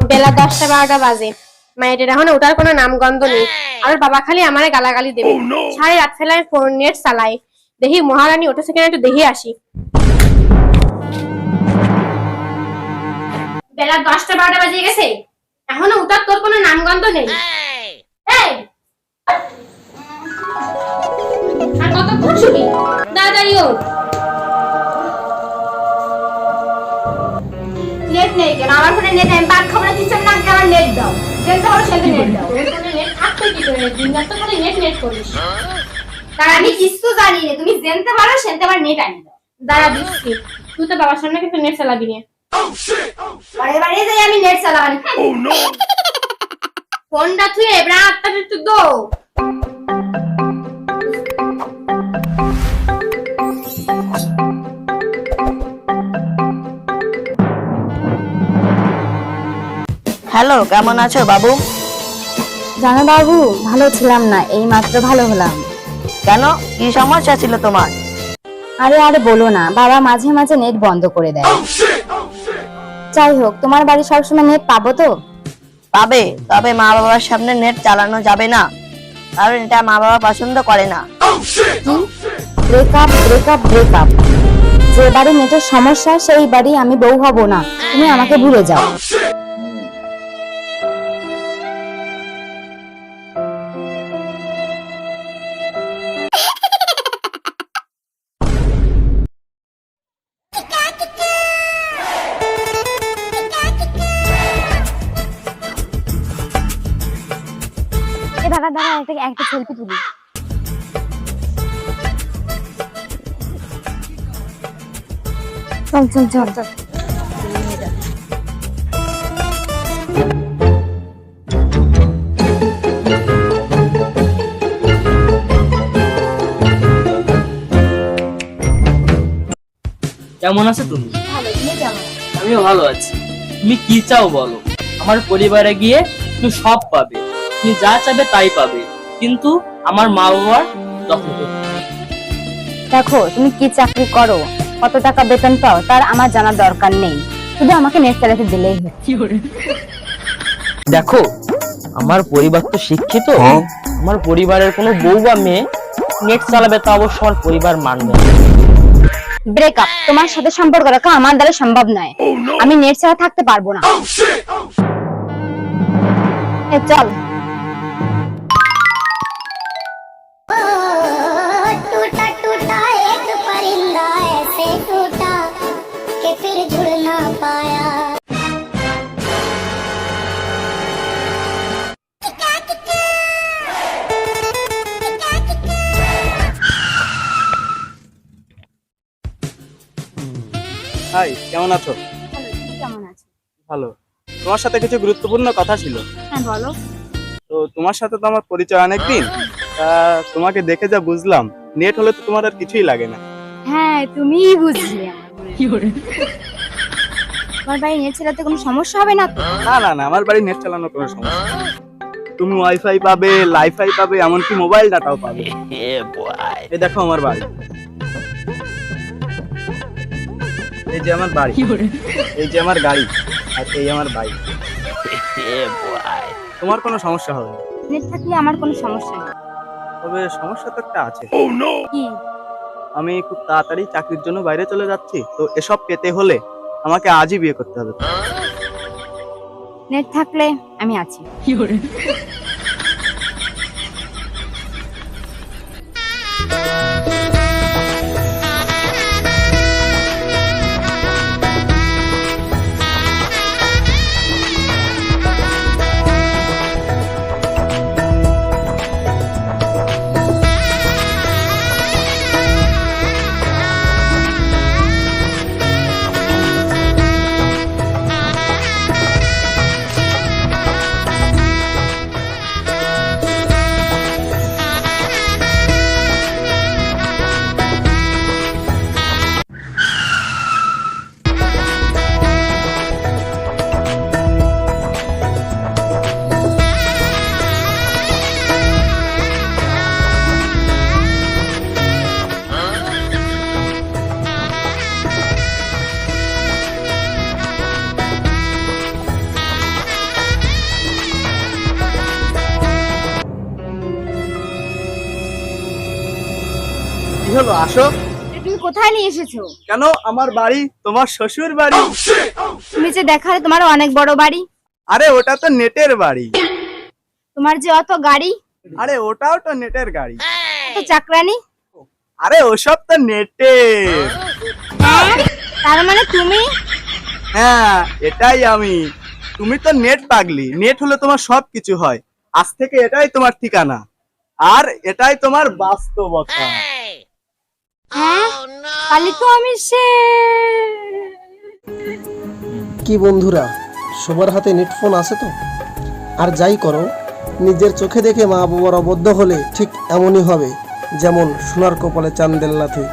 বেলা দশটা বারোটা বাজে। মায়ের এখন ওটার কোনো নামগন্ধ নেই। আর বাবা খালি আমারে গালাগালি দেবে। সাড়ে রাত ফেলায় ফোন নেট চালাই দেখি মহারানী ওটা সেখানে একটু দেখে আসি। বেলা দশটা বারোটা বাজে গেছে। এখনও ওটার তোর কোনো নামগন্ধ নেই! আর কতক্ষণ নেই কেন? আমার ফোনে নেট আমি ভাত খাব না কিছু না আমার নেট দাও। যেতে পারো সেটা নেট দাও। ফোনে নেট থাকতো কি করে? দিন রাত তো খালি নেট নেট করিস। তার আমি কিছু জানি না। তুমি জানতে পারো সেনতে আমার নেট আনি দাও। দাঁড়া দিচ্ছি তুই তো বাবার সামনে কিন্তু নেট চালাবি না। বাড়ি বাড়ি যাই আমি নেট চালাবানি ফোনটা তুই এবার আটটা একটু দো হ্যালো কেমন আছো বাবু? জানো বাবু ভালো ছিলাম না এই মাত্র ভালো হলাম। কেন? কি সমস্যা ছিল তোমার? আরে আরে বলো না বাবা মাঝে মাঝে নেট বন্ধ করে দেয়। যাই হোক তোমার বাড়ি সবসময় নেট পাবো তো? পাবে তবে মা বাবার সামনে নেট চালানো যাবে না। কারণ এটা মা বাবা পছন্দ করে না। কি? ব্রেকআপ ব্রেকআপ ব্রেকআপ যে বাড়ি নেটের সমস্যা সেই বাড়ি আমি বউ হব না। তুমি আমাকে ভুলে যাও। দাদা একটা একটা সেলফি তুলি। চল চল চল। চল কেমন আছো তুমি? আমিও ভালো আছি। তুমি কি চাও বলো? আমার পরিবারে গিয়ে তুমি সব পাবে। তুমি যা চাবে তাই পাবে। কিন্তু আমার মা বাবার যত্ন দেখো তুমি কি চাকরি করো কত টাকা বেতন পাও তার আমার জানার দরকার নেই। শুধু আমাকে নেট চালাতে দিলেই হয়। দেখো আমার পরিবার তো শিক্ষিত। আমার পরিবারের কোনো বউ বা মেয়ে নেট চালাবে তা অবশ্য আমার পরিবার মানবে। ব্রেকআপ তোমার সাথে সম্পর্ক রাখা আমার দ্বারা সম্ভব নয়। আমি নেট ছাড়া থাকতে পারব না। চল। হাই কেমন আছো? কেমন আছো? ভালো। তোমার সাথে কিছু গুরুত্বপূর্ণ কথা ছিল। হ্যাঁ বলো। তো তোমার সাথে তো আমার পরিচয় অনেকদিন তোমাকে দেখে যা বুঝলাম নেট হলে তো তোমার আর কিছুই লাগে না। হ্যাঁ তুমিই বুঝলে আমার বাড়ি নেট চালাতে কোনো সমস্যা হবে না তো? না না না আমার বাড়ি নেট চালানোর কোনো সমস্যা তুমি ওয়াইফাই পাবে লাইফাই পাবে এমনকি মোবাইল ডাটাও পাবে। এই দেখো আমার বাড়ি। এই যে আমার বাড়ি। এই যে আমার গাড়ি আর এই আমার বাইক। তোমার কোনো সমস্যা হবে না। নেট থাকলে আমার কোনো সমস্যা নেই। তবে সমস্যা তো একটা আছে। কি? আমি খুব তাড়াতাড়ি চাকরির জন্য বাইরে চলে যাচ্ছি তো এসব পেতে হলে আমাকে আজই বিয়ে করতে হবে। নেট থাকলে আমি আছি। হলো আসো। তুমি কোথায় নিয়ে এসেছ? কেন? আমার বাড়ি তোমার শ্বশুর বাড়ি। তুমি যে দেখালে তোমার অনেক বড় বাড়ি। আরে ওটা তো নেটের বাড়ি। তোমার যে অত গাড়ি। আরে ওটাও তো নেটের গাড়ি। অত চাকরানি। আরে ওসব তো নেটের। হ্যাঁ? তার মানে তুমি? হ্যাঁ এটাই আমি। তুমি তো নেট পাগলি। নেট হলে তোমার সব কিছু হয়। আজ থেকে এটাই তোমার ঠিকানা। আর এটাই তোমার বাস্তবতা। হ্যাঁ? কালি তো আমি সে কি বন্ধুরা সবার হাতে নেটফোন আছে তো? আর যাই করো নিজের চোখে দেখে মা বাবার অবদ্ধ হলে ঠিক এমনই হবে যেমন সোনার কপালে চান্দেল লাথি।